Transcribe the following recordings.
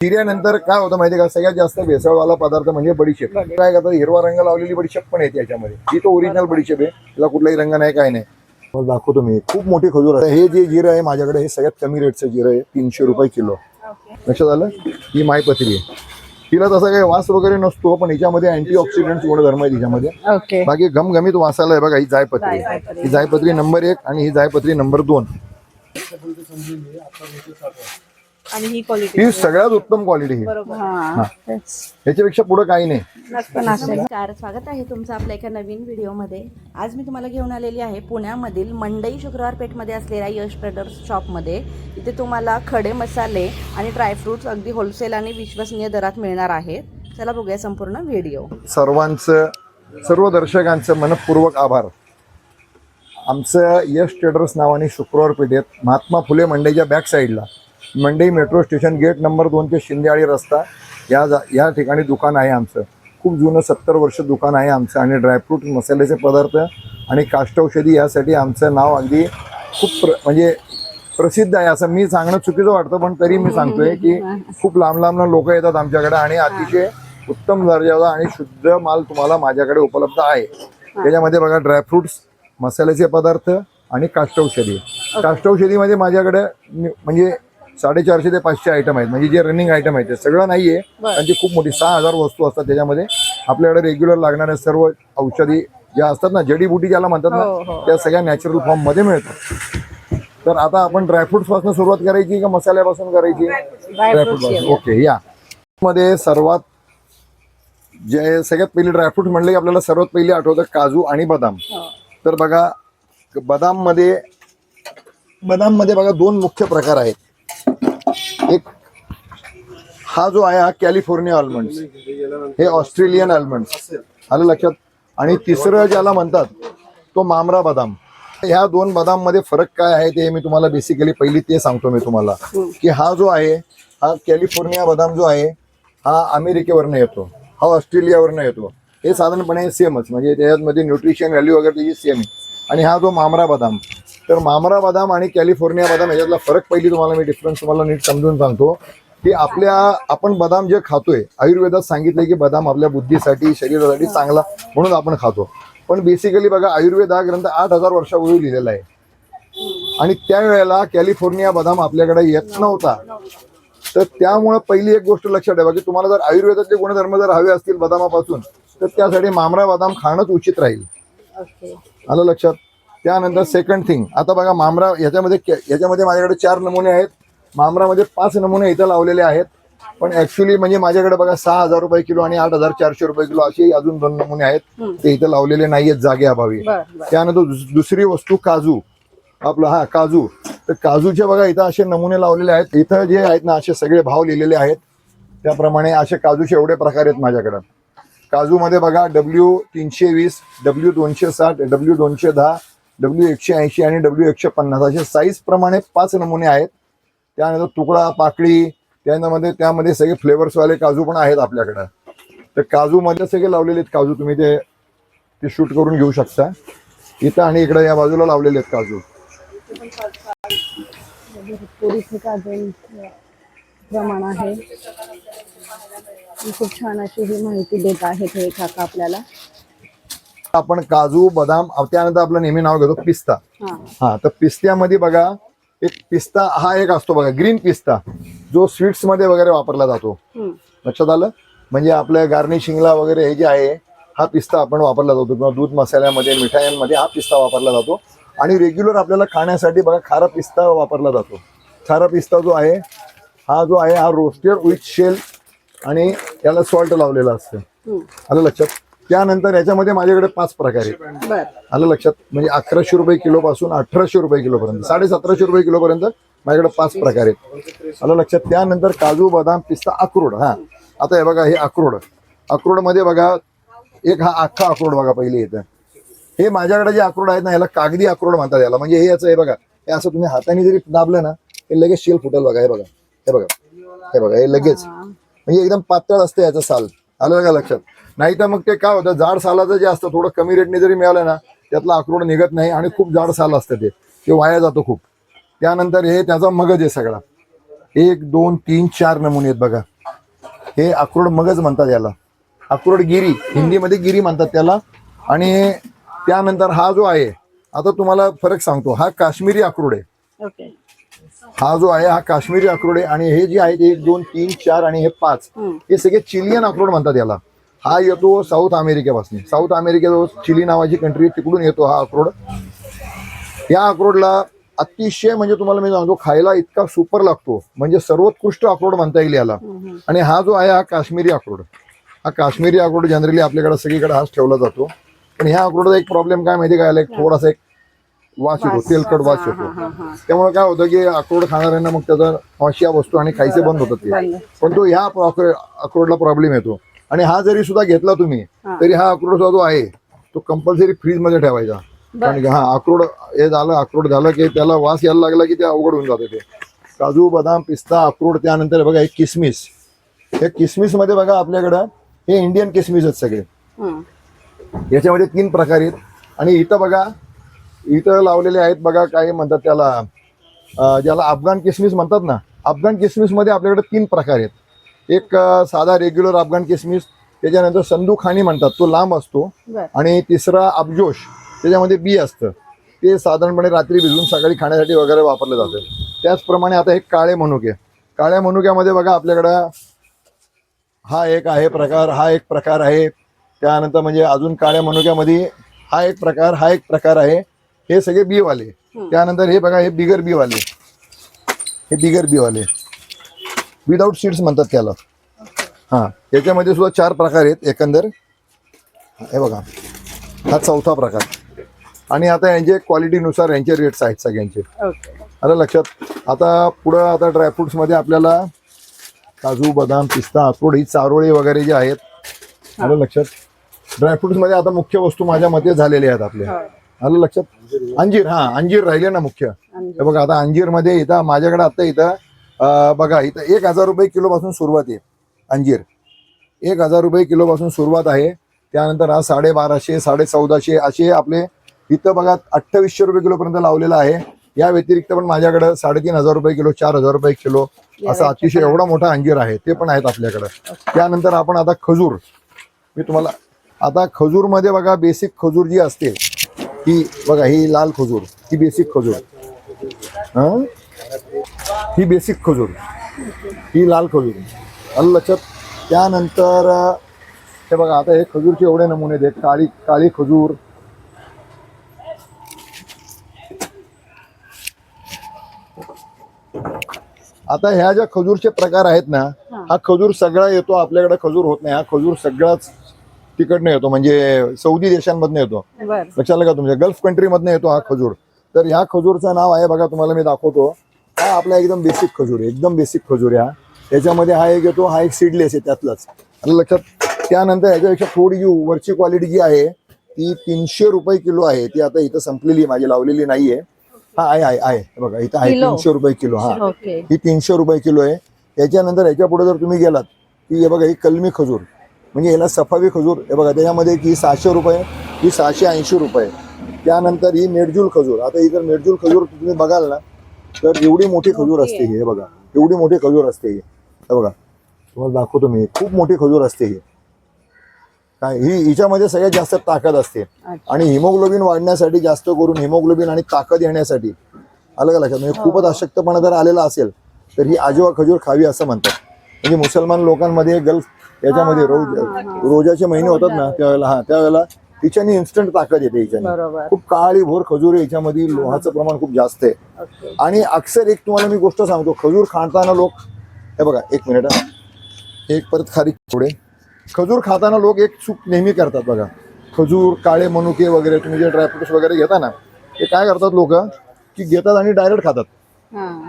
चिऱ्यानंतर काय होतं माहिती का? सगळ्यात जास्त भेसळवाला पदार्थ म्हणजे बडीशेप. काय करतात? हिरवा रंग लावलेली बडीशेप पण येते याच्यामध्ये. ही तो ओरिजिनल बडीशेप आहे तिला कुठलाही रंग नाही काय नाही. मला दाखवतो मी. खूप मोठी खजूर आहे हे जे जिरं आहे माझ्याकडे हे सगळ्यात कमी रेटचं जिरं आहे. तीनशे रुपये किलो. लक्षात आलं? ही मायपत्री आहे. तिला तसा काही वास वगैरे नसतो पण हिच्यामध्ये अँटी ऑक्सिडंट गुणधर्म आहे तिच्यामध्ये बाकी घमघमीत वासाला आहे बघा ही जायपत्री आहे. ही जायपत्री नंबर एक आणि ही जायपत्री नंबर दोन. आणि ही क्वालिटी ही सगळ्यात उत्तम क्वालिटी ही. हा तेच. ह्याच्यापेक्षा पुढे काही नाही. नमस्कार स्वागत आहे तुमचं आपल्या एका नवीन व्हिडिओमध्ये आज मी तुम्हाला घेऊन आलेली आहे पुण्यामधील मंडई शुक्रवार पेठमध्ये असलेल्या यश ट्रेडर्स शॉपमध्ये. इथे तुम्हाला खडे मसाले आणि ड्रायफ्रुट्स अगदी होलसेल आणि विश्वसनीय दरात मिळणार आहेत. चला बघूया संपूर्ण व्हिडिओ सर्वांचं सर्व दर्शकांचं मनपूर्वक आभार. आमचं यश ट्रेडर्स नावाने शुक्रवार पेठेत महात्मा फुले मंडईच्या बॅक साईडला Mandai metro station gate number दोन ते शिंदेआळी रस्ता. या जा या ठिकाणी दुकान आहे आमचं. खूप जुनं सत्तर वर्ष दुकान आहे आमचं आणि ड्रायफ्रूट मसाल्याचे पदार्थ आणि काष्टौषधी यासाठी आमचं नाव अगदी खूप प्र म्हणजे प्रसिद्ध आहे. असं मी सांगणं चुकीचं वाटतं पण तरी मी सांगतोय की खूप लांब लांब लोक येतात आमच्याकडे आणि अतिशय उत्तम दर्जाचा आणि शुद्ध माल तुम्हाला माझ्याकडे उपलब्ध आहे. त्याच्यामध्ये बघा ड्रायफ्रुट्स मसाल्याचे पदार्थ आणि काष्टौषधी काष्टौषधीमध्ये माझ्याकडे नि- म्हणजे साडेचारशे ते पाचशे आयटम आहेत. म्हणजे जे रनिंग आयटम आहेत ते सगळं नाहीये. पण ती खूप मोठी सहा हजार वस्तू असतात त्याच्यामध्ये. आपल्याकडे रेग्युलर लागणाऱ्या सर्व औषधी ज्या असतात ना जडीबुटी ज्याला म्हणतात हो, ना त्या सगळ्या नॅचरल फॉर्ममध्ये मिळतात. तर आता आपण ड्रायफ्रुट्सपासून सुरुवात करायची का मसाल्यापासून करायची? ड्रायफ्रूट ओके या. मध्ये सर्वात जे सगळ्यात पहिले ड्रायफ्रूट म्हणले की आपल्याला सर्वात पहिले आठवतं काजू आणि बदाम. तर बघा बदाममध्ये बदाममध्ये बघा दोन मुख्य प्रकार आहेत. एक हा जो आहे हा कॅलिफोर्निया आल्मंड हे ऑस्ट्रेलियन आल्मंड आलं लक्षात? आणि तिसरं ज्याला म्हणतात तो मामरा बदाम. ह्या दोन बदाममध्ये फरक काय आहे ते मी तुम्हाला बेसिकली पहिली ते सांगतो मी तुम्हाला. की हा जो आहे हा कॅलिफोर्निया बदाम जो आहे हा अमेरिकेवरनं येतो. हा ऑस्ट्रेलियावरनं येतो. हे साधारणपणे सेमच म्हणजे त्याच्यामध्ये न्यूट्रिशन व्हॅल्यू वगैरे त्याची सेम आहे. आणि हा जो मामरा बदाम तर मामरा बदाम आणि कॅलिफोर्निया बदाम याच्यातला फरक पहिली तुम्हाला मी डिफरन्स तुम्हाला नीट समजून सांगतो. की आपल्या आपण बदाम जे खातोय आयुर्वेदात सांगितलंय की बदाम आपल्या बुद्धीसाठी शरीरासाठी चांगला म्हणून आपण खातो. पण बेसिकली बघा आयुर्वेद हा ग्रंथ आठ हजार वर्षापूर्वी लिहिलेला आहे. आणि त्यावेळेला कॅलिफोर्निया बदाम आपल्याकडे येत नव्हता. तर त्यामुळे पहिली एक गोष्ट लक्षात ठेवा की तुम्हाला जर आयुर्वेदाचे गुणधर्म जर हवे असतील बदामापासून तर त्यासाठी मामरा बदाम खाणंच उचित राहील. आलं लक्षात? त्यानंतर सेकंड थिंग आता बघा मामरा याच्यामध्ये याच्यामध्ये माझ्याकडे चार नमुने आहेत. मामरामध्ये पाच नमुने इथं लावलेले आहेत. पण ऍक्च्युली म्हणजे माझ्याकडे बघा सहा हजार रुपये किलो आणि आठ हजार चारशे रुपये किलो असे अजून दोन नमुने आहेत. ते इथं लावलेले नाहीयेत जागे अभावी. त्यानंतर दुस- दुसरी वस्तू काजू. आपलं हा काजू. तर काजूचे बघा इथं असे नमुने लावलेले आहेत. इथं जे आहेत ना असे सगळे भाव लिहिलेले आहेत. त्याप्रमाणे असे काजूचे एवढे प्रकार आहेत माझ्याकडं. काजूमध्ये बघा डब्ल्यू तीनशे वीस डब्ल्यू दोनशे साठ डब्ल्यू दोनशे दहा डब्ल्यू एकशे ऐंशी आणि डब्ल्यू एकशे पन्नास असे साईज प्रमाणे पाच नमुने आहेत. त्यानंतर तुकडा पाकळी त्यामध्ये त्यामध्ये सगळे फ्लेवर्सवाले काजू पण आहेत आपल्याकडं. तर काजूमध्ये सगळे लावलेले आहेत काजू तुम्ही ते ते शूट करून घेऊ शकता. इथं आणि इकडे या बाजूला लावलेले आहेत काजू. प्रमाण आहे. खूप छान अशी ही माहिती देत आहेत हे काका आपल्याला. आपण काजू बदाम त्यानंतर आपलं नेहमी नाव घेतो पिस्ता. हा. तर पिस्त्यामध्ये बघा एक पिस्ता हा एक असतो बघा ग्रीन पिस्ता जो स्वीट्समध्ये वगैरे वापरला जातो. लक्षात आलं? म्हणजे आपल्या गार्निशिंगला वगैरे हे जे आहे हा पिस्ता आपण वापरला जातो. किंवा दूध मसाल्यामध्ये मिठायांमध्ये हा पिस्ता वापरला जातो. आणि रेग्युलर आपल्याला खाण्यासाठी बघा खारा पिस्ता वापरला जातो. खारा पिस्ता जो आहे हा जो आहे हा रोस्टेड विथ शेल आणि याला सॉल्ट लावलेलं असतं. आलं लक्षात? त्यानंतर याच्यामध्ये माझ्याकडे पाच प्रकार आहेत. आलं लक्षात? म्हणजे अकराशे रुपये किलो पासून अठराशे रुपये किलो पर्यंत साडे सतराशे रुपये किलो पर्यंत माझ्याकडे पाच प्रकार आहेत. आलं लक्षात? त्यानंतर काजू बदाम पिस्ता अक्रोड. हा. आता हे बघा हे अक्रोड. अक्रोडमध्ये बघा एक हा अख्खा अक्रोड बघा पहिले येतं. हे माझ्याकडे जे अक्रोड आहेत ना याला कागदी अक्रोड म्हणतात याला. म्हणजे हे याचं हे बघा हे असं तुम्ही हाताने जरी दाबलं ना हे लगेच शेल फुटेल बघा हे बघा हे बघा हे बघा हे लगेच. म्हणजे एकदम पातळ असतं याचं साल. आलं का लक्षात? नाही तर मग ते काय होतं जाड सालाचं जे असतं थोडं कमी रेटने जरी मिळालं ना त्यातला अक्रोड निघत नाही आणि खूप जाड साल असतं ते. ते वाया जातो खूप. त्यानंतर हे त्याचा मगज आहे सगळा. एक दोन तीन चार नमुने आहेत बघा. हे अक्रोड मगज म्हणतात याला. अक्रोड गिरी हिंदीमध्ये गिरी म्हणतात त्याला. आणि त्यानंतर हा जो आहे आता तुम्हाला फरक सांगतो. हा काश्मीरी अक्रोड आहे. हा जो आहे हा काश्मीरी अक्रोड आहे. आणि हे जे आहेत एक दोन तीन चार आणि हे पाच. हे सगळे चिलियन अक्रोड म्हणतात याला. हा येतो साऊथ अमेरिकेपासून. साऊथ अमेरिकेजवळ चिली नावाची कंट्री तिकडून येतो हा अक्रोड. या अक्रोडला अतिशय म्हणजे तुम्हाला मी सांगतो खायला इतका सुपर लागतो. म्हणजे सर्वोत्कृष्ट अक्रोड म्हणता येईल याला. आणि हा जो आहे हा काश्मीरी अक्रोड. हा काश्मीरी अक्रोड जनरली आपल्याकडे सगळीकडे हाच ठेवला जातो. पण ह्या अक्रोडचा एक प्रॉब्लेम काय माहिती काय एक थोडासा एक वास येतो तेलकट वास येतो. त्यामुळे काय होतं की अक्रोड खाणाऱ्यांना मग त्याचा बसतो आणि खायचे बंद होतात ते. पण तो ह्या अक्रो- अक्रोडला प्रॉब्लेम येतो. आणि हा जरी सुद्धा घेतला तुम्ही तरी हा अक्रोड जो आहे तो कंपल्सरी फ्रीजमध्ये ठेवायचा कारण हा अक्रोड हे झालं अक्रोड झालं की त्याला वास यायला लागला की ते अवघड होऊन जातं ते. काजू बदाम पिस्ता अक्रोड त्यानंतर बघा हे किसमिस. हे किसमिसमध्ये बघा आपल्याकडं हे इंडियन किसमिस आहेत सगळे. याच्यामध्ये तीन प्रकार आहेत. आणि इथं बघा इथं लावलेले आहेत बघा काय म्हणतात त्याला ज्याला अफगाण किसमिस म्हणतात ना अफगाण किसमिसमध्ये आपल्याकडे तीन प्रकार आहेत. एक साधा रेग्युलर अफगाण किसमिस त्याच्यानंतर संदू खाणी म्हणतात तो लांब असतो. आणि तिसरा अबजोश त्याच्यामध्ये बी असतं. ते साधारणपणे रात्री भिजवून सकाळी खाण्यासाठी वगैरे वापरलं जातं. त्याचप्रमाणे आता एक काळे मनुके. काळ्या मनुक्यामध्ये बघा आपल्याकडं हा एक आहे प्रकार हा एक प्रकार आहे. त्यानंतर म्हणजे अजून काळ्या मनुक्यामध्ये हा एक प्रकार हा एक प्रकार आहे. हे सगळे बी वाले. त्यानंतर हे बघा हे बिगर बी वाले. हे बिगर बी वाले. विदाऊट सीड्स म्हणतात त्याला. हा याच्यामध्ये सुद्धा चार प्रकार आहेत एकंदर. हे बघा हा चौथा प्रकार. आणि आता यांचे क्वालिटीनुसार यांचे रेट्स आहेत सगळ्यांचे. आलं लक्षात आता पुढं आता ड्रायफ्रुट्समध्ये आपल्याला काजू बदाम पिस्ता अक्रोड ही चारोळी वगैरे जे आहेत आलं लक्षात? ड्रायफ्रुट्समध्ये आता मुख्य वस्तू माझ्या मते झालेल्या आहेत आपल्या आलं लक्षात? अंजीर हा अंजीर राहिले ना मुख्य. हे बघा आता अंजीरमध्ये इथं माझ्याकडे आता इथं बघा इथं एक हजार रुपये किलो पासून सुरुवात आहे अंजीर. एक हजार रुपये किलो पासून सुरुवात आहे. त्यानंतर हा साडे बाराशे साडे चौदाशे असे आपले इथं बघा अठ्ठावीसशे रुपये किलो पर्यंत लावलेला आहे. या व्यतिरिक्त पण माझ्याकडे साडेतीन हजार रुपये किलो चार हजार रुपये किलो असा अतिशय एवढा मोठा अंजीर आहे ते पण आहेत आपल्याकडे. त्यानंतर आपण आता खजूर. मी तुम्हाला आता खजूरमध्ये बघा बेसिक खजूर जी असते ही बघा ही लाल खजूर ही बेसिक खजूर. हं? ही बेसिक खजूर. ही लाल खजूर. आलं लक्षात त्यानंतर हे बघा आता हे खजूरचे एवढे नमुने आहेत. काळी काळी खजूर. आता ह्या ज्या खजूरचे प्रकार आहेत ना हा. खजूर सगळा येतो आपल्याकडे खजूर होत नाही. हा खजूर सगळाच तिकडनं येतो. म्हणजे सौदी देशांमधनं येतो. लक्षात का तुमच्या? गल्फ कंट्रीमधनं येतो हा खजूर. तर ह्या खजूरचं नाव आहे बघा तुम्हाला मी दाखवतो. हा आपला एकदम बेसिक खजूर आहे एकदम बेसिक खजूर आहे हा. याच्यामध्ये हा एक येतो हा एक सीडलेस आहे त्यातलाच. आलं लक्षात त्यानंतर याच्यापेक्षा थोडी जी वरची क्वालिटी जी आहे ती तीनशे रुपये किलो आहे. ती आता इथं संपलेली आहे, माझी लावलेली नाहीये. हा आहे आहे आहे. बघा इथं आहे? तीनशे रुपये किलो हा. ही तीनशे रुपये किलो आहे. याच्यानंतर याच्यापुढे जर तुम्ही गेलात की हे बघा ही कलमी खजूर. म्हणजे याला सफावी खजूर हे बघा त्याच्यामध्ये ही सहाशे रुपये ही सहाशे ऐंशी रुपये. त्यानंतर ही मेडजूल खजूर. आता ही जर मेडजूल खजूर तुम्ही बघाल ना तर एवढी मोठी खजूर असते ही हे बघा. एवढी मोठी खजूर असते ही. हे बघा. तुम्हाला दाखवतो मी. खूप मोठी खजूर असते ही. काय? ही हिच्यामध्ये सगळ्यात जास्त ताकद असते. आणि हिमोग्लोबिन वाढण्यासाठी जास्त करून हिमोग्लोबिन आणि ताकद येण्यासाठी. का लक्षात? म्हणजे खूपच अशक्तपणा जर आलेला असेल तर ही आजवा खजूर खावी असं म्हणतात. म्हणजे मुसलमान लोकांमध्ये गल्फ याच्यामध्ये रोज रोजाचे महिने होतात ना त्यावेळेला हा त्यावेळेला हिच्याने इन्स्टंट ताकद येते हिच्याने. खूप काळी भोर खजूर आहे याच्यामध्ये लोहाचं प्रमाण खूप जास्त आहे. आणि अक्षर एक तुम्हाला मी गोष्ट सांगतो खजूर खाताना लोक हे बघा एक मिनिट. एक परत खारी पुढे. खजूर खाताना लोक एक चूक नेहमी करतात बघा. खजूर काळे मनुके वगैरे तुम्ही जे ड्रायफ्रुट्स वगैरे घेता ना ते काय करतात लोक की घेतात आणि डायरेक्ट खातात.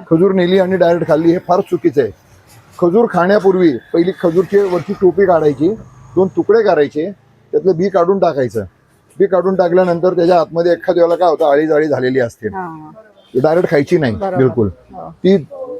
खजूर नेली आणि डायरेक्ट खाल्ली हे फार चुकीचं आहे. खजूर खाण्यापूर्वी पहिली खजूरची वरची टोपी काढायची दोन तुकडे करायचे त्यातलं बी काढून टाकायचं. बी काढून टाकल्यानंतर त्याच्या आतमध्ये एखाद्या वेळेला काय होतं आळी जाळी झालेली असते. डायरेक्ट खायची नाही. बिलकुल. हो. ती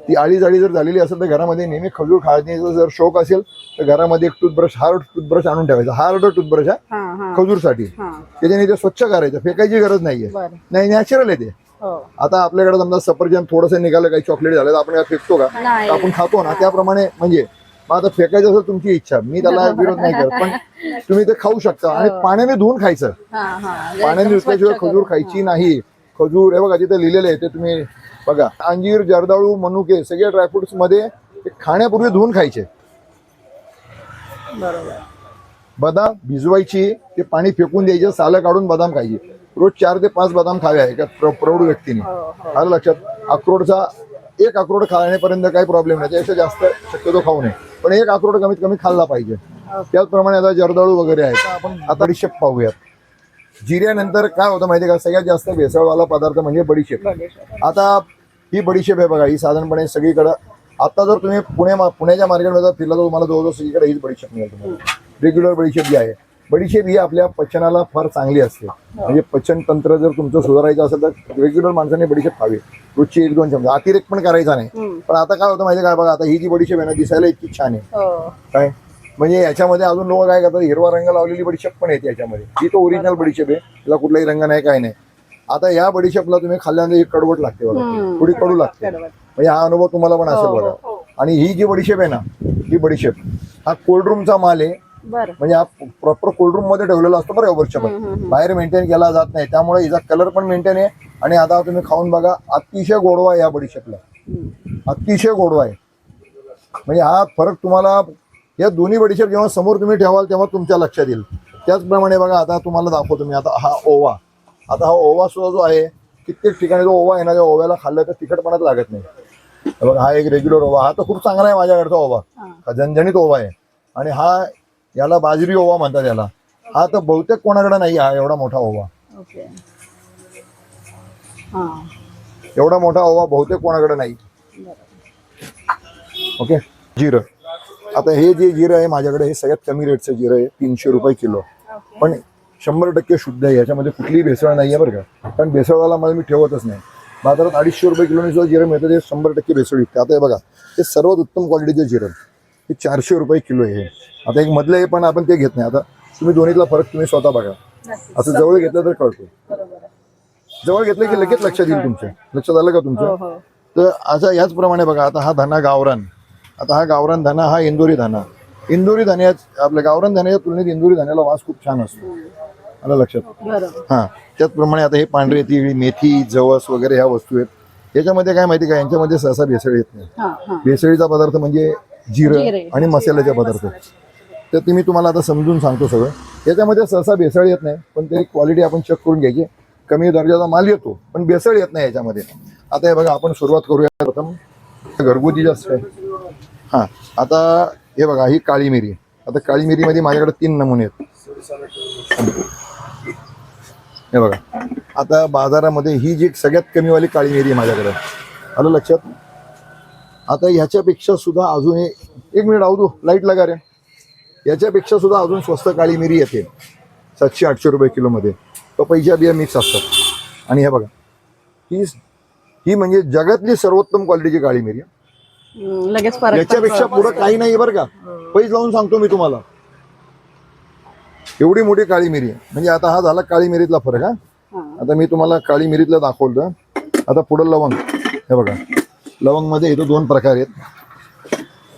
ती आळी जाळी जर झालेली असेल तर घरामध्ये नेहमी खजूर खाण्याचा जर शौक असेल तर घरामध्ये एक टूथब्रश हार्ड टूथब्रश आणून ठेवायचा. हार्ड टूथब्रश हा हा हा. खजूरसाठी. त्याच्याने ते स्वच्छ करायचं. फेकायची गरज नाहीये. नाही नॅचरल आहे ते. हो. आता आपल्याकडे समजा सफरचंद थोडंसं निघालं काही चॉकलेट झालं तर आपण काय फेकतो का? आपण खातो ना. त्याप्रमाणे म्हणजे मग आता फेकायचं असेल तुमची इच्छा. मी त्याला विरोध नाही करत पण तुम्ही ते खाऊ शकता. आणि पाण्याने धुवून खायचं. हा हा. पाण्याने धुतल्याशिवाय खजूर खायची नाही. खजूर हे बघा तिथे लिहिलेले आहे ते तुम्ही बघा. अंजीर जर्दाळू मनुके सगळे ड्रायफ्रुट्समध्ये ते खाण्यापूर्वी धुवून खायचे. बरोबर. बदाम भिजवायची ते पाणी फेकून द्यायचे सालं काढून बदाम खायची. रोज चार ते पाच बदाम खावे आहे का प्र- प्रौढ व्यक्तीने. हो हो. आलं लक्षात? अक्रोडचा एक अक्रोड खाण्यापर्यंत काही प्रॉब्लेम नाही. त्यापेक्षा जास्त शक्यतो खाऊ नये. पण एक अक्रोड कमीत कमी खाल्ला पाहिजे. त्याचप्रमाणे आता जर्दाळू वगैरे आहेत. आपण आता बडीशेप पाहूयात. जिऱ्यानंतर काय होतं माहिती आहे का? सगळ्यात जास्त भेसळवाला पदार्थ म्हणजे बडीशेप. आता ही बडीशेप आहे बघा ही साधारणपणे सगळीकडं. आता जर तुम्ही पुणे पुण्याच्या मार्केटमध्ये फिरला तर तुम्हाला जवळजवळ सगळीकडे हीच बडीशेप मिळेल तुम्हाला. रेग्युलर बडीशेप जी आहे. बडीशेप ही आपल्या पचनाला फार चांगली असते. म्हणजे पचन तंत्र जर तुमचं सुधारायचं असेल तर रेग्युलर माणसाने बडीशेप खावी. रोजची एक दोन चमचा. अतिरेक पण करायचा नाही. पण आता काय होतं माहिती काय बघा आता ही जी बडीशेप आहे ना दिसायला इतकी छान आहे. हो. काय? म्हणजे याच्यामध्ये अजून लोक काय करतात? हिरवा रंग लावलेली बडीशेप पण येते याच्यामध्ये. ही तो ओरिजिनल बडीशेप आहे. तिला कुठलाही रंग नाही काय नाही. आता या बडीशेपला तुम्ही खाल्ल्यानंतर ही कडवट लागते बघा. थोडी कडू लागते. म्हणजे हा अनुभव तुम्हाला पण असेल हो, बघा. हो. आणि ही जी बडीशेप आहे ना ही बडीशेप हा कोल्ड रूमचा माल आहे. म्हणजे हा प्रॉपर कोल्ड रूममध्ये ठेवलेला असतो बरं वर्षभर. बाहेर मेंटेन केला जात नाही. त्यामुळे हिचा कलर पण मेंटेन आहे. आणि आता तुम्ही खाऊन बघा अतिशय गोडवा आहे या बडीशेपला. अतिशय गोडवा आहे. म्हणजे हा फरक तुम्हाला या दोन्ही बडीशेप जेव्हा समोर तुम्ही ठेवाल तेव्हा तुमच्या लक्षात येईल. त्याचप्रमाणे बघा आता तुम्हाला दाखवतो मी. आता हा ओवा. आता हा ओवा सुद्धा जो आहे कित्येक ठिकाणी जो ओवा आहे ना त्या ओव्याला खाल्लं तर तिखटपणात लागत नाही. बघा हा एक रेग्युलर ओवा. हा तर खूप चांगला आहे माझ्याकडचा ओवा. झणझणीत ओवा आहे. आणि हा याला बाजरी ओवा म्हणतात याला. हा तर बहुतेक कोणाकडे नाही हा एवढा मोठा ओवा. ओके हा. एवढा मोठा ओवा बहुतेक कोणाकडे नाही. ओके जिरं. आता हे जे जिरं आहे माझ्याकडे हे सगळ्यात कमी रेटचं जिरं आहे तीनशे रुपये किलो. पण शंभर टक्के शुद्ध आहे याच्यामध्ये कुठलीही भेसळ नाही आहे बरं का. कारण भेसळवाला मला मी ठेवतच नाही. बाजारात अडीचशे रुपये किलोने सुद्धा जिरं मिळतं ते शंभर टक्के भेसळ विकते. आता हे बघा हे सर्वात उत्तम क्वालिटीचं जिरं. हे चारशे रुपये किलो आहे हे. आता एक मधलं आहे पण आपण ते घेत नाही. आता तुम्ही दोन्हीतला फरक तुम्ही स्वतः बघा. असं जवळ घेतलं तर कळतो. जवळ घेतलं की लगेच लक्षात येईल तुमच्या. लक्षात आलं का हो तुमच्या हो. तर असा याचप्रमाणे बघा आता हा धना गावरान. आता हा गावरान धना हा इंदोरी धना. इंदोरी धन्या आपल्या गावरान धन्याच्या तुलनेत इंदोरी धन्याला वास खूप छान असतो. आलं लक्षात? हा. त्याचप्रमाणे आता हे पांढरे तिळी मेथी जवस वगैरे ह्या वस्तू आहेत. याच्यामध्ये काय माहिती का? यांच्यामध्ये सहसा भेसळ येत नाही. हा हा. भेसळीचा पदार्थ म्हणजे जिरे. आणि मसाल्याचे पदार्थ. तर ते मी तुम्हाला आता समजून सांगतो सगळं. याच्यामध्ये सहसा भेसळ येत नाही पण तरी क्वालिटी आपण चेक करून घ्यायची. कमी दर्जाचा माल येतो पण भेसळ येत नाही याच्यामध्ये. आता हे बघा आपण सुरुवात करूया प्रथम. घरगुती जास्त आहे. हां आता हे बघा ही काळी मिरी. आता काळी मिरीमध्ये माझ्याकडे तीन नमुने आहेत. हे बघा. आता बाजारामध्ये ही जी सगळ्यात कमीवाली काळी मिरी आहे माझ्याकडे. आलं लक्षात? आता ह्याच्यापेक्षा सुद्धा अजून एक मिनिट दो लाइट लगा रे. याच्यापेक्षा सुद्धा अजून स्वस्त काळी मिरी येते. सातशे आठशे रुपये किलोमध्ये. पपईच्या बिया मिक्स असतात. आणि हे बघा. ही ही म्हणजे जगातली सर्वोत्तम क्वालिटीची काळी मिरी. लगेच याच्यापेक्षा. पुढं काही नाही बरं का. पैज लावून सांगतो मी तुम्हाला. एवढी मोठी काळी मिरी. म्हणजे आता हा झाला काळी मिरीतला फरक हा? हा. आता मी तुम्हाला काळी मिरीतलं दाखवलं आता पुढं लवंग. हे बघा. लवंगमध्ये इथं दोन प्रकार आहेत.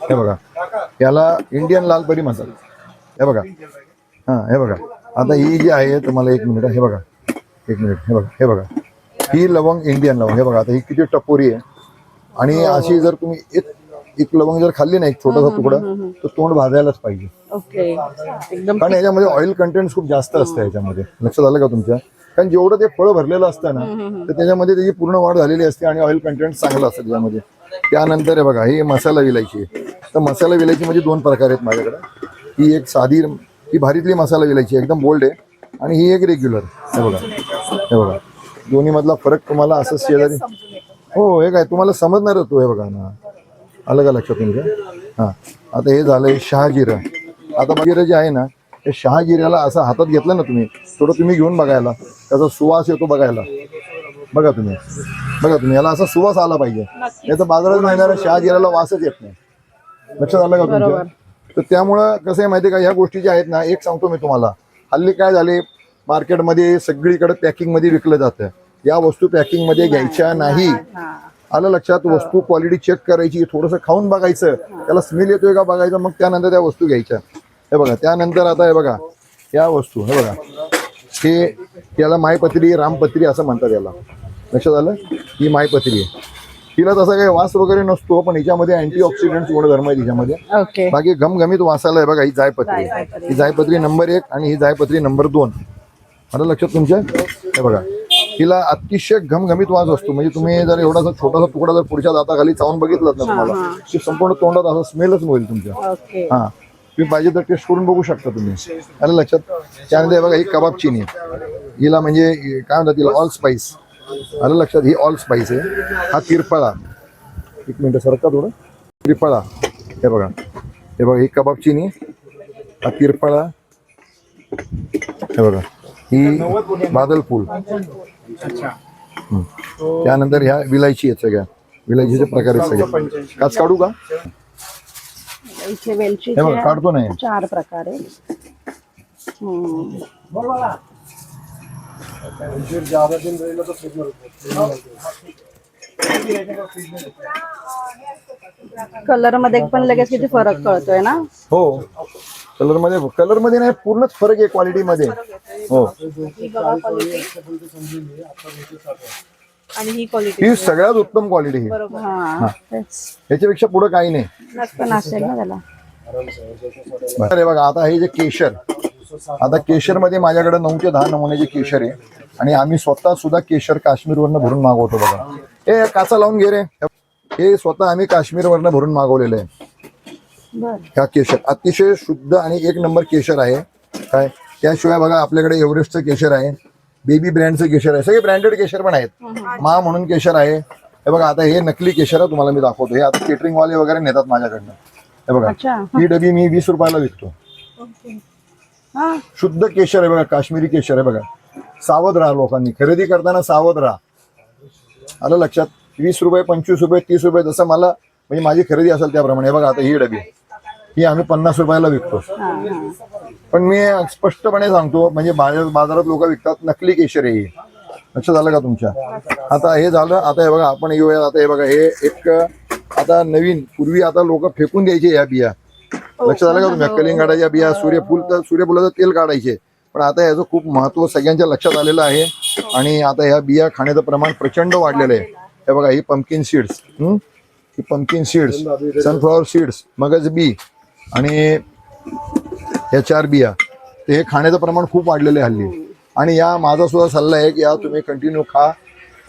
हे बघा. याला इंडियन लालपरी म्हणतात. हे बघा. हा हे बघा. आता ही जी आहे तुम्हाला एक मिनिट हे बघा. एक मिनिट हे बघा हे बघा. ही लवंग इंडियन लवंग. हे बघा आता ही किती टपोरी आहे. आणि अशी जर तुम्ही एक एक लवंग जर खाल्ली ना एक छोटासा तुकडा तर तोंड भाजायलाच पाहिजे. कारण याच्यामध्ये ऑइल कंटेंट खूप जास्त असतं याच्यामध्ये. लक्षात आलं का तुमच्या? कारण जेवढं ते फळ भरलेलं असतं ना तर त्याच्यामध्ये त्याची पूर्ण वाढ झालेली असते आणि ऑइल कंटेंट चांगलं असतं त्याच्यामध्ये. त्यानंतर हे बघा ही मसाला विलायची आहे. तर मसाला विलायची म्हणजे दोन प्रकार आहेत माझ्याकडे. ही एक साधी ही भारीतली मसाला विलायची आहे, एकदम बोल्ड आहे. आणि ही एक रेग्युलर हे बघा हे बघा. दोन्ही मधला फरक तुम्हाला असं शेजारी हो हे काय तुम्हाला समजणारच तो हे बघा ना. आलं का लक्षात तुमच्या हां. आता हे झालंय शहाजिरं. आता जिरं जे आहे ना शहाजिऱ्याला असं हातात घेतलं ना तुम्ही थोडं तुम्ही घेऊन बघायला. त्याचा सुवास येतो बघायला. बघा तुम्ही. बघा तुम्ही याला असा सुवास आला पाहिजे. याचा बाजारात मिळणाऱ्या शहाजिऱ्याला वासच येत नाही. लक्षात आलं का तुमच्या? तर त्यामुळं कसं आहे माहिती का ह्या गोष्टी ज्या आहेत ना एक सांगतो मी तुम्हाला. हल्ली काय झाले मार्केटमध्ये सगळीकडे पॅकिंगमध्ये विकलं जातं. या वस्तू पॅकिंगमध्ये घ्यायच्या नाही आलं लक्षात वस्तू क्वालिटी चेक करायची थोडंसं खाऊन बघायचं. त्याला स्मेल येतोय का बघायचं मग त्यानंतर त्या वस्तू घ्यायच्या. हे बघा त्यानंतर आता हे बघा या वस्तू हे बघा. हे त्याला मायपत्री रामपत्री असं म्हणतात याला. लक्षात आलं? ही मायपत्री आहे. तिला तसा काही वास वगैरे नसतो पण हिच्यामध्ये अँटीऑक्सिडंट गुणधर्म आहे तिच्यामध्ये बाकी घमघमीत वासाला आहे बघा ही जायपत्री ही जायपत्री नंबर एक आणि ही जायपत्री नंबर दोन. मला लक्षात तुमच्या? हे बघा. तिला अतिशय घमघमीत वास असतो. म्हणजे तुम्ही जर एवढासा छोटासा तुकडा जर पुढच्या दाताखाली चावून बघितलात ना तुम्हाला की संपूर्ण तोंडात असा स्मेलच होईल तुमच्या. हा. तुम्ही पाहिजे तर टेस्ट करून बघू शकता तुम्ही. आलं लक्षात? त्यानंतर बघा ही कबाब चिनी. हिला म्हणजे काय म्हणतात तिला? ऑल स्पाईस आलं लक्षात? ही ऑल स्पाईस आहे. हा तिरफळा एक मिनटं सरका थोडं. तिरफळा हे बघा. हे बघा ही कबाब चिनी. हा तिरफळा हे बघा. ही बादल फूल त्यानंतर ह्या विलायची आहेत सगळ्या. विलायचीचे प्रकार आहेत सगळे. काच काढू का? इथे वेलचीचे काढतो नाही चार प्रकार हम्म. कलर मध्ये पण लगेच किती फरक कळतोय ना? हो. कलर मध्ये कलर मध्ये नाही पूर्णच फरक आहे क्वालिटी मध्ये. हो. आणि ही क्वालिटी ही सगळ्यात उत्तम क्वालिटी ही. हा तेच. याच्यापेक्षा पुढे काही नाही. नसतं नसेल ना त्याला. अरे बघा आता हे जे केशर आता केशरमध्ये माझ्याकडे नऊ ते दहा नमुन्याचे केशर आहे. आणि आम्ही स्वतः सुद्धा केशर काश्मीरवरनं भरून मागवतो बघा. हे काचा लावून घे रे. हे स्वतः आम्ही काश्मीरवरनं भरून मागवलेलं आहे. बर. ह्या केशर. अतिशय शुद्ध आणि एक नंबर केशर आहे. काय? त्याशिवाय बघा आपल्याकडे एव्हरेस्टचं केशर आहे. बेबी ब्रँडचं केशर आहे. सगळे ब्रँडेड केशर पण आहेत. मा म्हणून केशर आहे. हे बघा आता हे नकली केशर आहे तुम्हाला मी दाखवतो. हे आता केटरिंग वाले वगैरे नेतात माझ्याकडनं. हे बघा ही. डबी मी वीस रुपयाला विकतो. हा. शुद्ध केशर आहे बघा काश्मीरी केशर आहे बघा. सावध राहा लोकांनी. खरेदी करताना सावध राहा. आलं लक्षात? वीस रुपये पंचवीस रुपये तीस रुपये जसं मला म्हणजे माझी खरेदी असेल त्याप्रमाणे. हे बघा आता ही डबी ही आम्ही पन्नास रुपयाला विकतो. हा हा. पण मी स्पष्टपणे सांगतो म्हणजे बाजार बाजारात लोक विकतात नकली केशर. आहे ही. लक्षात आलं का तुमच्या? आता हे झालं आता हे बघा आपण येऊया आता हे बघा हे एक आता नवीन पूर्वी आता लोक फेकून द्यायचे या बिया. लक्षात आलं का तुम्ही? कलिंगडाच्या बिया सूर्यफूल तर सूर्यफुलाचं तेल काढायचे. पण आता याचं खूप महत्त्व सगळ्यांच्या लक्षात आलेलं आहे. आणि आता ह्या बिया खाण्याचं प्रमाण प्रचंड वाढलेलं आहे. हे बघा ही पंपकिन सीड्स ही? पंपकिन सीड्स सनफ्लॉवर सीड्स मगज बी. आणि या चार बिया ते हे खाण्याचं प्रमाण खूप वाढलेलं आहे हल्ली. आणि या माझा सुद्धा सल्ला आहे की या तुम्ही कंटिन्यू खा.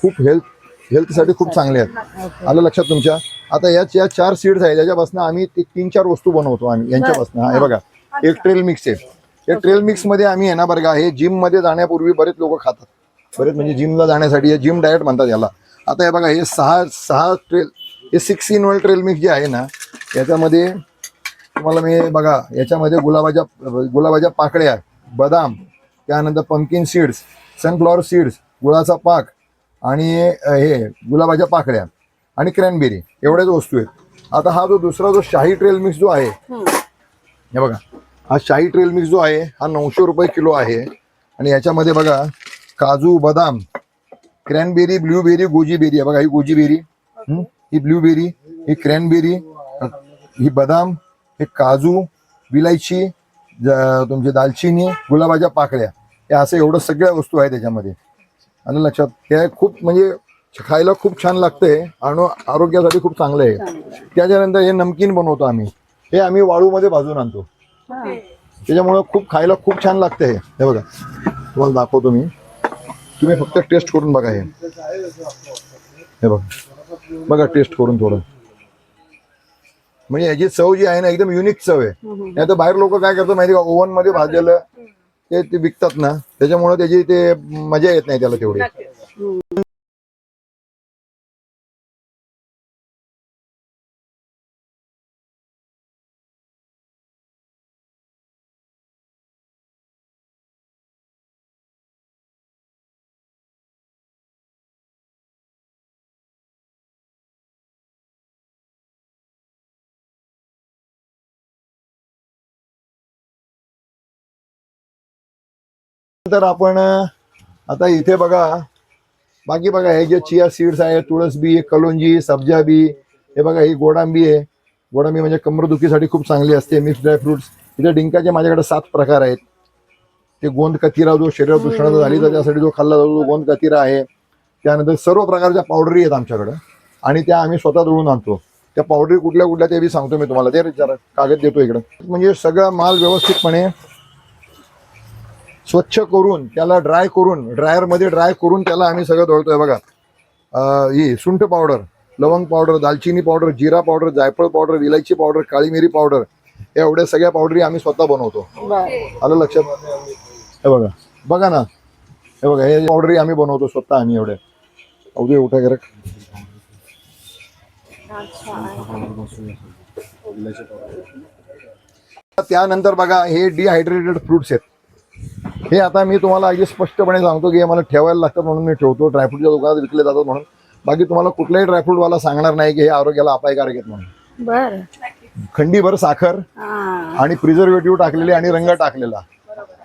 खूप हेल्थ हेल्थसाठी खूप चांगले आहेत. आलं लक्षात तुमच्या? आता या या चार सीड्स आहेत ज्याच्यापासून आम्ही ते तीन चार वस्तू बनवतो आम्ही यांच्यापासून. हे बघा एक ट्रेल मिक्स आहे. या ट्रेल मिक्समध्ये आम्ही आहे ना बरं का हे जिममध्ये जाण्यापूर्वी बरेच लोक खातात. बरेच म्हणजे जिमला जाण्यासाठी हे जिम डाएट म्हणतात याला. आता हे बघा हे सहा सहा ट्रेल हे six in one trail mix जे आहे ना याच्यामध्ये तुम्हाला मी बघा याच्यामध्ये गुलाबाच्या गुलाबाच्या पाकळ्या बदाम त्यानंतर पंपकिन सीड्स सनफ्लॉवर सीड्स गुळाचा पाक आणि हे गुलाबाच्या पाकळ्या आणि क्रॅनबेरी एवढ्याच वस्तू आहेत. आता हा जो दुसरा जो शाही ट्रेल मिक्स जो आहे हे बघा हा शाही ट्रेल मिक्स जो आहे हा नऊशे रुपये किलो आहे. आणि याच्यामध्ये बघा काजू बदाम क्रॅनबेरी ब्ल्यूबेरी गोजीबेरी आहे. बघा ही गोजीबेरी हं? ही ब्ल्यूबेरी ही क्रॅनबेरी ही बदाम हे काजू विलायची तुमची दालचिनी गुलाबाच्या पाकळ्या हे असं एवढं सगळ्या वस्तू आहे त्याच्यामध्ये. आणि लक्षात हे खूप म्हणजे खायला खूप छान लागतंय आणि आरोग्यासाठी खूप चांगलं आहे. त्याच्यानंतर हे नमकीन बनवतो आम्ही. हे आम्ही वाळूमध्ये भाजून आणतो. त्याच्यामुळं खूप खायला खूप छान लागतं हे हे बघा तुम्हाला दाखवतो मी. तुम्ही फक्त टेस्ट करून बघा हे बघा. बघा टेस्ट करून थोडं. म्हणजे याची चव जी आहे ना एकदम युनिक चव आहे. नाही तर बाहेर लोक काय करतात माहिती का? ओव्हनमध्ये भाजलेलं ते ते विकतात ना. त्याच्यामुळे त्याची ते मजा येत नाही त्याला तेवढी. तर आपण आता इथे बघा. बाकी बघा हे जे चिया सीड्स आहे तुळस बी कलोंजी सब्जा बी हे बघा ही गोडांबी आहे. गोडांबी म्हणजे कमरदुखीसाठी खूप चांगली असते मिक्स ड्रायफ्रुट्स इथे डिंकाचे माझ्याकडे सात प्रकार आहेत. ते गोंद कतिरा जो शरीरात उष्णता झाली तर त्यासाठी जो खाल्ला जातो तो गोंद कतिरा आहे. त्यानंतर सर्व प्रकारच्या पावडरी आहेत आमच्याकडे. आणि त्या आम्ही स्वतः दळून आणतो. त्या पावडरी कुठल्या कुठल्या ते बी सांगतो मी तुम्हाला. ते कागद देतो इकडं. म्हणजे सगळा माल व्यवस्थितपणे स्वच्छ करून त्याला ड्राय करून ड्रायरमध्ये ड्राय करून त्याला आम्ही सगळं दळतोय बघा. ही सुंठ पावडर लवंग पावडर दालचिनी पावडर जिरा पावडर जायफळ पावडर विलायची पावडर काळी मिरी पावडर या एवढ्या सगळ्या पावडरी आम्ही स्वतः बनवतो. आलं लक्षात? हे बघा. बघा ना. हे बघा हे पावडरी आम्ही बनवतो स्वतः आम्ही एवढ्या अवघे उठा करा त्यानंतर बघा हे डिहायड्रेटेड फ्रुट्स आहेत. हे आता मी तुम्हाला अगदी स्पष्टपणे सांगतो की हे मला ठेवायला लागतात म्हणून मी ठेवतो. ड्रायफ्रूटच्या दुकानात विकले जातात म्हणून. बाकी तुम्हाला कुठल्याही ड्रायफ्रूट वाला सांगणार नाही की हे आरोग्याला अपायकारक आहेत म्हणून. बर. खंडीभर साखर आणि प्रिझर्वेटिव्ह टाकलेले आणि रंग टाकलेला.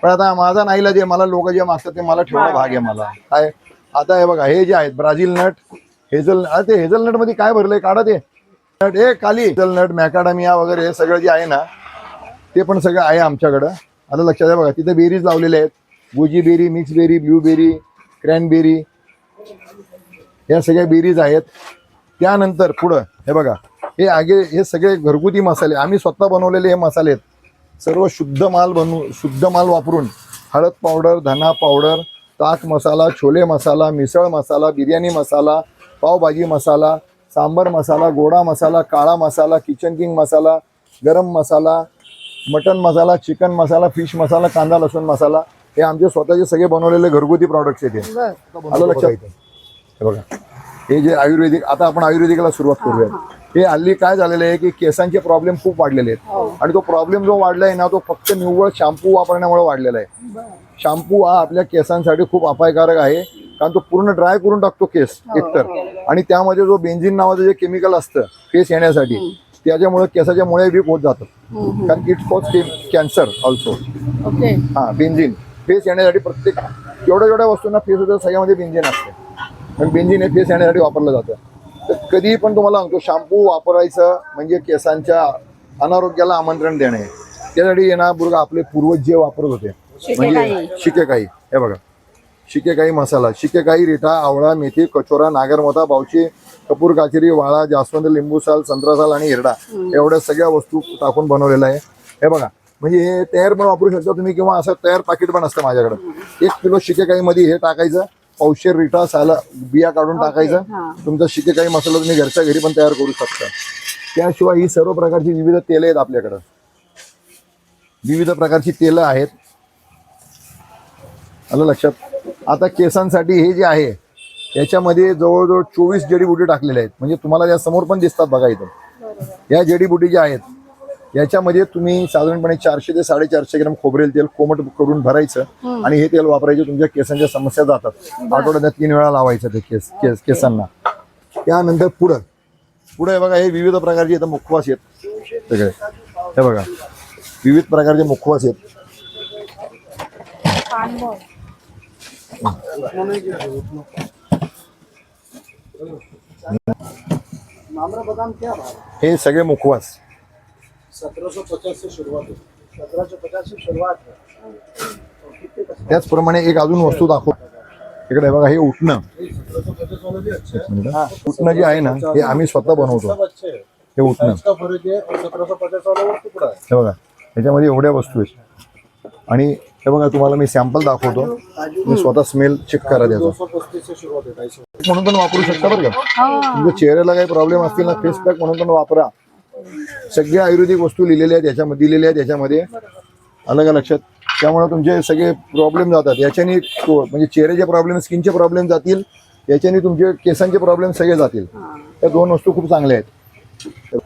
पण आता माझा नाईला जे मला लोक जे मागतात ते मला ठेवणं भाग आहे मला. काय? आता हे बघा हे जे आहेत ब्राझील नट हेझल ते हेझलनटमध्ये काय भरलंय? काढा ते. नट ए खाली हेझलनट मॅकाडमिया वगैरे हे सगळं जे आहे ना ते पण सगळं आहे आमच्याकडं. आता लक्षात आहे बघा तिथे बेरीज लावलेले आहेत. Goji berry mix berry blueberry cranberry या सगळ्या बेरीज आहेत. त्यानंतर पुढं हे बघा हे आगे हे सगळे घरगुती मसाले आम्ही स्वतः बनवलेले हे मसाले आहेत. सर्व शुद्ध माल बनवू शुद्ध माल वापरून हळद पावडर धना पावडर ताक मसाला छोले मसाला मिसळ मसाला बिर्याणी मसाला पावभाजी मसाला सांबर मसाला गोडा मसाला काळा मसाला kitchen king masala garam masala mutton masala chicken masala fish masala कांदा लसूण मसाला हे आमचे स्वतःचे सगळे बनवलेले घरगुती प्रॉडक्ट्स आहेत हे. बर आलं लक्षात? हे बघा. हे जे आयुर्वेदिक आता आपण आयुर्वेदिकला सुरुवात करूया हे. हल्ली काय झालेलं आहे की केसांचे प्रॉब्लेम खूप वाढलेले आहेत. आणि तो प्रॉब्लेम जो वाढलाय ना तो फक्त निव्वळ शॅम्पू वापरण्यामुळे वाढलेला आहे. शॅम्पू हा आपल्या केसांसाठी खूप अपायकारक आहे कारण तो पूर्ण ड्राय करून टाकतो केस एकतर. आणि त्यामध्ये जो बेन्झिन नावाचं जे केमिकल असतं केस येण्यासाठी त्याच्यामुळे केसाच्या मुळे वीक होत जातात कारण इट कॉज कॅन्सर ऑल्सो हा बेंझिन फेस येण्यासाठी प्रत्येक जेवढ्या जेवढ्या वस्तूंना फेस होतं सगळ्यामध्ये बेंझिन असते. पण बेंझिन हे फेस येण्यासाठी वापरलं जातं. तर कधीही पण तुम्हाला सांगतो शॅम्पू वापरायचं म्हणजे केसांच्या अनारोग्याला आमंत्रण देणे. त्यासाठी येणार बुरगा आपले पूर्वज जे वापरत होते. म्हणजे शिकेकाई. हे बघा. शिकेकाई मसाला शिकेकाई रिठा आवळा मेथी कचोरा नागरमोथा बावची कपूर काचेरी वाळा जास्वंद लिंबू साल संत्रा साल आणि हिरडा. एवढ्या सगळ्या वस्तू टाकून बनवलेलं आहे. हे बघा म्हणजे हे तयार पण वापरू शकता तुम्ही किंवा असं तयार पाकिट पण असतं माझ्याकडे. एक किलो शिकेकाई मध्ये हे टाकायचं औषध रिठा साला बिया काढून टाकायचं. तुमचा शिकेकाई मसाला तुम्ही घरच्या घरी पण तयार करू शकता. त्याशिवाय ही सर्व प्रकारची विविध तेलं आहेत आपल्याकडं. विविध प्रकारची तेलं आहेत. आलं लक्षात? आता केसांसाठी हे जे आहे याच्यामध्ये जवळजवळ चोवीस जडीबुटी टाकलेल्या आहेत. म्हणजे तुम्हाला या समोर पण दिसतात बघा इथं. या जडीबुटी ज्या आहेत याच्यामध्ये तुम्ही साधारणपणे चारशे ते साडेचारशे ग्राम खोबरेल तेल कोमट करून भरायचं आणि हे तेल वापरायचे तुमच्या केसांच्या समस्या जातात. आठवड्यात तीन वेळा लावायचं ते केस केस केसांना. त्यानंतर पुढं. पुढे बघा हे विविध प्रकारचे इथं मुखवास आहेत. सगळे. हे बघा. विविध प्रकारचे मुखवास आहेत. हे सगळे मुखवास. सतराशे पचास से पचास से त्याचप्रमाणे एक अजून वस्तू दाखव. इकडे बघा हे उठणं उठणं जे आहे ना हे आम्ही स्वतः बनवतो. हे उठणं हे बघा त्याच्यामध्ये एवढ्या वस्तू आहेत. आणि हे बघा तुम्हाला मी सॅम्पल दाखवतो. मी स्वतः स्मेल चेक करा दो त्याचा सौ पस्तीस से शुरुआत ढाई सौ म्हणून पण वापरू शकता बरं का? तुमच्या चेहऱ्याला काही प्रॉब्लेम असतील ना फेस पॅक म्हणून पण वापरा. सगळ्या आयुर्वेदिक वस्तू लिहिलेल्या आहेत याच्यामध्ये दिलेल्या आहेत याच्यामध्ये. अलग लक्षात? त्यामुळे तुमचे सगळे प्रॉब्लेम जातात. याच्याने म्हणजे चेहऱ्याचे प्रॉब्लेम स्किनचे प्रॉब्लेम जातील. याच्याने तुमचे केसांचे प्रॉब्लेम सगळे जातील. त्या दोन वस्तू खूप चांगल्या आहेत.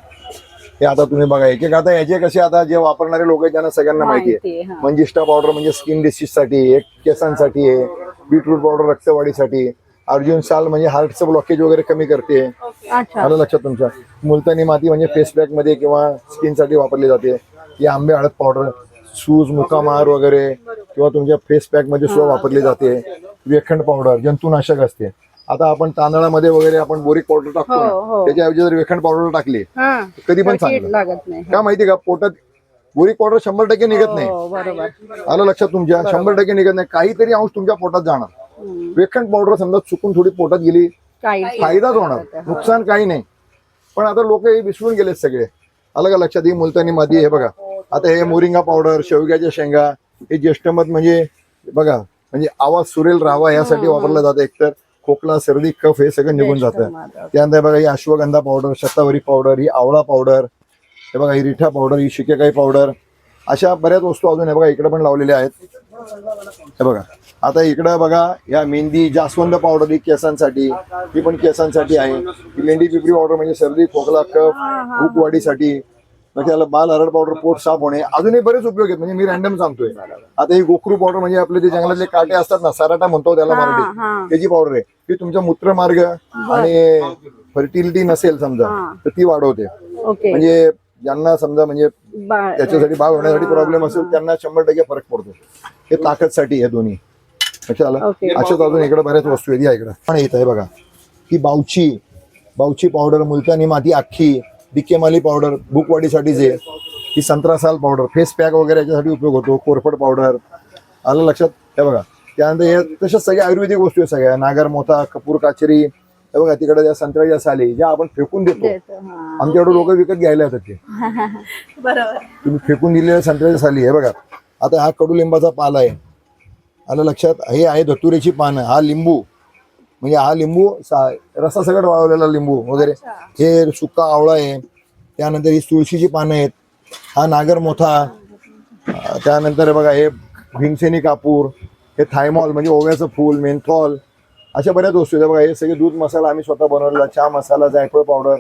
हे आता तुम्ही बघा एक एक आता याचे कसे आता जे वापरणारे लोक आहेत त्यांना सगळ्यांना माहिती आहे. हा. मंजिष्टा पावडर म्हणजे स्किन डिसीजसाठी एक केसांसाठी आहे बीटरूट पावडर रक्तवाढीसाठी अर्जुन साल म्हणजे हार्टचं ब्लॉकेज वगैरे कमी करते. आलं लक्षात तुमच्या? मुलतानी माती म्हणजे फेस पॅकमध्ये किंवा स्किनसाठी वापरली जाते. ही आंबे हळद पावडर सूज मुकामार वगैरे किंवा तुमच्या फेस पॅकमध्ये सुद्धा वापरली जाते. वेखंड पावडर जंतुनाशक असते. आता आपण तांदळामध्ये वगैरे आपण बोरिक पावडर टाकतो हो, ना, हो. त्याच्याऐवजी जर वेखंड पावडर टाकली हा. कधी पण चांगलं. लागत नाही का माहिती का? पोटात बोरिक पावडर शंभर टक्के निघत नाही. हो बरोबर. आलं लक्षात तुमच्या? शंभर टक्के निघत नाही. काहीतरी अंश तुमच्या पोटात जाणार. वेखंड पावडर समजा चुकून थोडी पोटात गेली काही फायदाच होणार. नुकसान काही नाही. पण आता लोक हे विसरून गेलेत सगळे. आलं का लक्षात? ही मुलतानी माती हे बघा. आता हे मोरिंगा पावडर शेवग्याच्या शेंगा हे ज्येष्ठमत म्हणजे बघा म्हणजे आवाज सुरेल राहावा यासाठी वापरलं जातं एकतर. खोकला सर्दी कफ हे सगळं निघून जातं. त्यानंतर बघा ही अश्वगंधा पावडर शतावरी पावडर ही आवळा पावडर हे बघा ही रिठा पावडर ही शिकेकाई पावडर अशा बऱ्याच वस्तू अजून हे बघा इकडे पण लावलेल्या आहेत. हे बघा. आता इकडं बघा या मेहंदी जास्वंद पावडर ही केसांसाठी ही पण केसांसाठी आहे. ही मेहंदी पिपरी पावडर म्हणजे सर्दी खोकला कफ भूक वाढीसाठी. मग त्याला बाल हरड पावडर पोट साफ होणे अजूनही बरेच उपयोग आहेत. म्हणजे मी रॅन्डम सांगतोय. आता ही गोखरू पावडर म्हणजे आपले जे जंगलातले काटे असतात ना सराटा म्हणतो त्याला. मराठी. त्याची पावडर आहे ती तुमचा मूत्रमार्ग आणि फर्टिलिटी नसेल समजा. तर ती वाढवते. म्हणजे ज्यांना समजा म्हणजे त्याच्यासाठी बाळ होण्यासाठी प्रॉब्लेम असेल त्यांना शंभर टक्के फरक पडतो. हे ताकदसाठी हे दोन्ही. अशाच अजून इकडे बऱ्याच वस्तू आहेत. या इकडे. पण येत आहे बघा ही बावची बावची पावडर मुलतानी माती अख्खी डिकेमाली पावडर भूकवाढीसाठी जे ही संत्रा साल पावडर फेस पॅक वगैरे याच्यासाठी उपयोग होतो कोरफड पावडर आलं लक्षात? हे बघा. त्यानंतर हे तशाच सगळ्या आयुर्वेदिक वस्तू आहेत सगळ्या. नागर मोथा कपूर काचरी. हे बघा तिकडे ज्या संत्र्याच्या साली ज्या आपण फेकून देतो. आमच्याकडे लोक विकत घ्यायला येतात ते. बरोबर. तुम्ही फेकून दिलेल्या संत्र्याच्या साली हे बघा. आता हा कडुलिंबाचा पाला आहे. आलं लक्षात? हे आहे धतुरेची पानं. हा लिंबू. म्हणजे हा लिंबू सा- रसासकट वाळवलेला लिंबू वगैरे. हे सुका आवळा आहे. त्यानंतर ही तुळशीची पानं आहेत. हा नागर मोथा. अं, त्यानंतर बघा हे भीमसेनी कापूर हे थायमॉल म्हणजे ओव्याचं फूल मेंथॉल अशा बऱ्याच वस्तू आहेत. बघा हे सगळे दूध मसाला आम्ही स्वतः बनवलेला. चहा मसाला जायफळ पावडर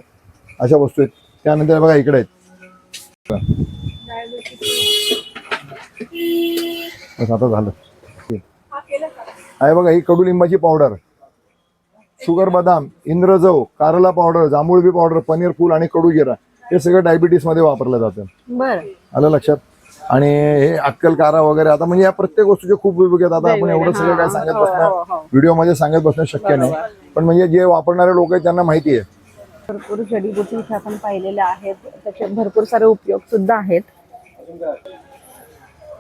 अशा वस्तू आहेत. त्यानंतर बघा इकडे आहेत. आता झालं. आहे बघा ही कडुलिंबाची पावडर. शुगर बदाम इंद्रजव कारला पावडर जांभूळबी पावडर पनीर फूल आणि कडू जिरा हे सगळं डायबिटीसमध्ये वापरलं जातं. बर. आलं लक्षात? आणि हे अक्कल कारा वगैरे आता म्हणजे या प्रत्येक गोष्टीचे खूप उपयोग आहेत. आता आपण एवढं सगळं काय सांगत बसणं व्हिडिओमध्ये सांगत बसणं शक्य नाही. पण म्हणजे जे वापरणारे लोक आहेत त्यांना माहिती आहे. भरपूर जडीबुटी इथे आपण पाहिलेल्या आहेत. त्याचे भरपूर सारे उपयोग सुद्धा आहेत.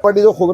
जो खोबरं